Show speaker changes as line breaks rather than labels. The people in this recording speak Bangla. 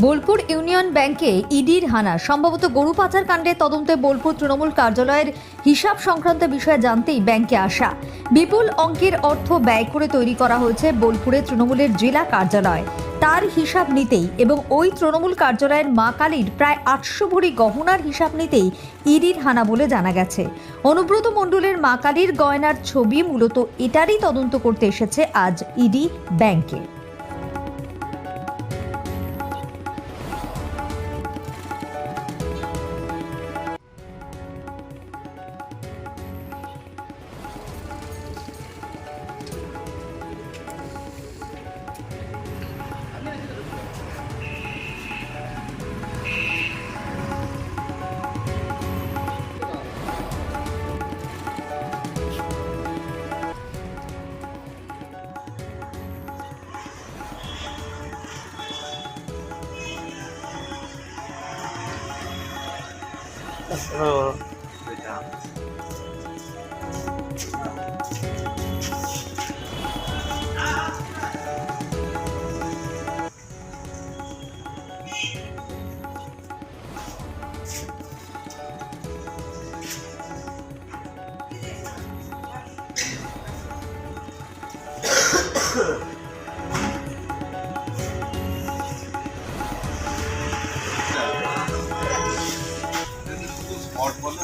বোলপুর ইউনিয়ন ব্যাংকে ইডির হানা। সম্ভবত গরু পাচার কাণ্ডের তদন্তে বোলপুর তৃণমূল কার্যালয়ের হিসাব সংক্রান্ত বিষয়ে জানতেই ব্যাংকে আসা। বিপুল অঙ্কের অর্থ ব্যয় করে তৈরি করা হয়েছে বোলপুরে তৃণমূলের জেলা কার্যালয়। তার হিসাব নিতেই এবং ওই তৃণমূল কার্যালয়ের মা কালীর প্রায় আটশো ভরি গহনার হিসাব নিতেই ইডির হানা বলে জানা গেছে। অনুব্রত মণ্ডলের মা কালীর গয়নার ছবি মূলত এটারই তদন্ত করতে এসেছে আজ ইডি ব্যাংকে। Oh. Good job. মঠ বললে